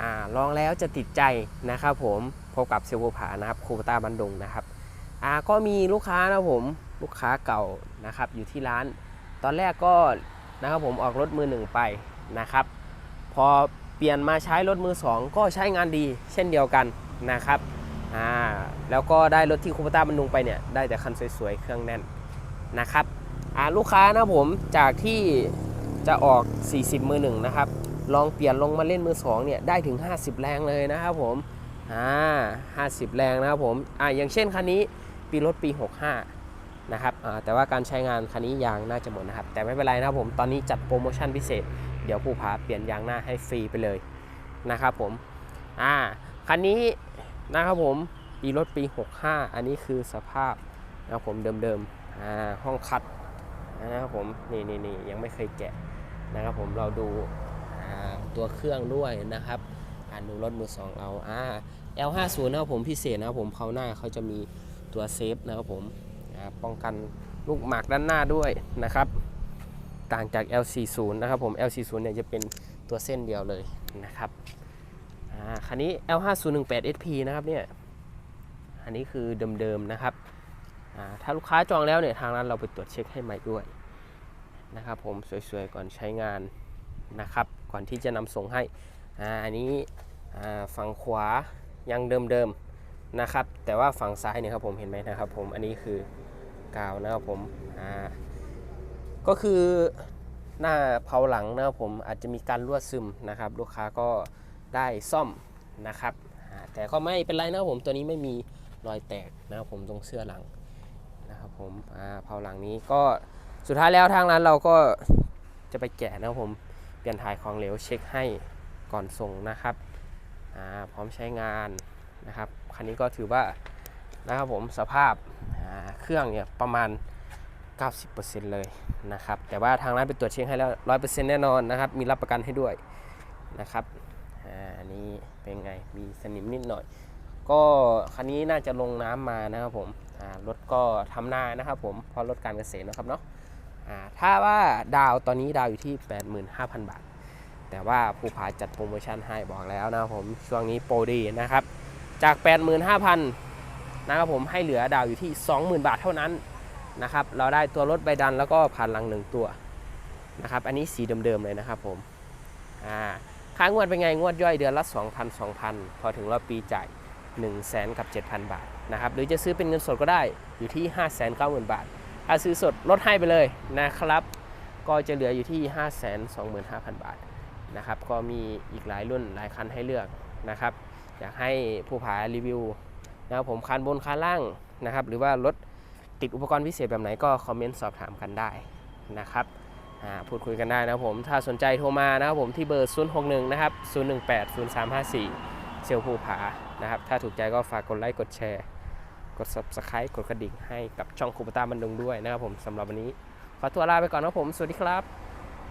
อลองแล้วจะติดใจนะครับผมพบกับเซลล์ผานะครับคูปต้าบันดงนะครับอาก็มีลูกค้านะผมลูกค้าเก่านะครับอยู่ที่ร้าน ตอนแรกก็นะครับผมออกรถมือหนึ่งไปนะครับ พอเปลี่ยนมาใช้รถมือสองก็ใช้งานดีเช่นเดียวกันนะครับอ่าแล้วก็ได้รถที่คูปต้าบันดงไปเนี่ยได้แต่คันสวยๆ เครื่องแน่นนะครับอ่าลูกค้านะผมจากที่จะออก 40 มือหนึ่งนะครับ ลองเปลี่ยนลงมาเล่นมือสองเนี่ยได้ถึง 50 แรงเลยนะครับผมอ่า50แรงนะครับผมอ่าอย่างเช่นคันนี้ปีรถปี 65 นะครับอ่าแต่ว่าการใช้งานคันนี้ยางน่าจะหมดนะครับ แต่ไม่เป็นไรนะครับผมตอนนี้จัดโปรโมชั่นพิเศษ เดี๋ยวผู้พาเปลี่ยนยางหน้าให้ฟรีไปเลยนะครับผมอ่าคันนี้นะครับผมปีรถปี 65 อันนี้คือสภาพนะครับผมเดิมๆอ่าห้องคัดนะครับผมนี่นี่นี่ยังไม่เคยแกะนะครับผมเราดู ตัวเครื่องด้วยนะครับอ่าดูรถมือสองเราอ่า L50 นะครับผมพิเศษนะครับผมเขาหน้าเขาจะมีตัวเซฟนะครับผมป้องกันลูกหมากด้านหน้าด้วยนะครับ ต่างจาก L40 นะครับผม L40 เนี่ยจะเป็นตัวเส้นเดียวเลยนะครับอ่าคันนี้ L5018SP นะครับเนี่ยอันนี้คือเดิมๆนะครับถ้าลูกค้าจองแล้วเนี่ยทางร้านเราไปตรวจเช็คให้ใหม่ด้วยนะครับผมสวยๆก่อนใช้งาน นะครับ ก่อนที่จะนำส่งให้อ่าอันนี้อ่าฝั่งขวายังเดิมๆนะครับ แต่ว่าฝั่งซ้ายเนี่ยครับผมเห็นไหมนะครับผมอันนี้คือกาวนะครับผมอ่าก็คือหน้าเผาหลังนะครับผมอาจจะมีการรั่วซึมนะครับ ลูกค้าก็ได้ซ่อมนะครับ แต่ก็ไม่เป็นไรนะครับผมตัวนี้ไม่มีรอยแตกนะครับผมตรงเสื้อหลังนะครับผมอ่าเผาหลังนี้ก็สุดท้ายแล้วทางร้านเราก็จะไปแกะนะครับผม ลี่ยนถ่ายของเหลวเช็คให้ก่อนส่งนะครับพร้อมใช้งานนะครับคันนี้ก็ถือว่านะครับผมสภาพาเครื่องเนี่ยประมาณ 90%เลยนะครับแต่ว่าทางร้านไปตรวจเช็คให้แล้ว 100%แน่นอนนะครับมีรับประกันให้ด้วยนะครับอันนี้เป็นไงมีสนิมนิดหน่อย ก็คันนี้น่าจะลงน้ำมานะครับผมรถก็ทำนานะครับผมเพราะรถการเกษตรนะครับเนาะถ้าว่าดาวตอนนี้ดาวอยู่ที่ 85,000 บาท แต่ว่าผู้ผาจัดโปรโมชั่นให้บอกแล้วนะครับผมช่วงนี้โปรดีนะครับ จาก 85,000นะครับผมให้เหลือดาวอยู่ที่ 20,000 บาทเท่านั้นนะครับเราได้ตัวรถใบดันแล้วก็ผ่านหลังหนึ่งตัวนะครับอันนี้สีเดิมๆเลยนะครับผมอ่าค่างวดเป็นไงงวดย่อยเดือนละ 2,000 2,000 พอถึงรอบปีจ่าย1 0 0 0 0 0กับ 7,000 บาทนะครับหรือจะซื้อเป็นเงินสดก็ได้อยู่ที่ 590,000 บาทถ้าซื้อสดลดให้ไปเลยนะครับ ก็จะเหลืออยู่ที่ 525,000 บาท นะครับ ก็มีอีกหลายรุ่นหลายคันให้เลือกนะครับ อยากให้ผู้ผารีวิวนะครับผมคันบนคันล่างนะครับ หรือว่ารถติดอุปกรณ์พิเศษแบบไหนก็คอมเมนต์สอบถามกันได้นะครับอ่าพูดคุยกันได้นะครับผมถ้าสนใจโทรมานะครับผมที่เบอร์ 061 นะครับ 018 0354 เซลลผู้ผานะครับ ถ้าถูกใจก็ฝากกดไลค์กดแชร์ กด subscribe กดกระดิ่งให้กับช่องคูปต้าบันดุงด้วยนะครับผมสำหรับวันนี้ ขอตัวลาไปก่อนนะครับผม สวัสดีครับ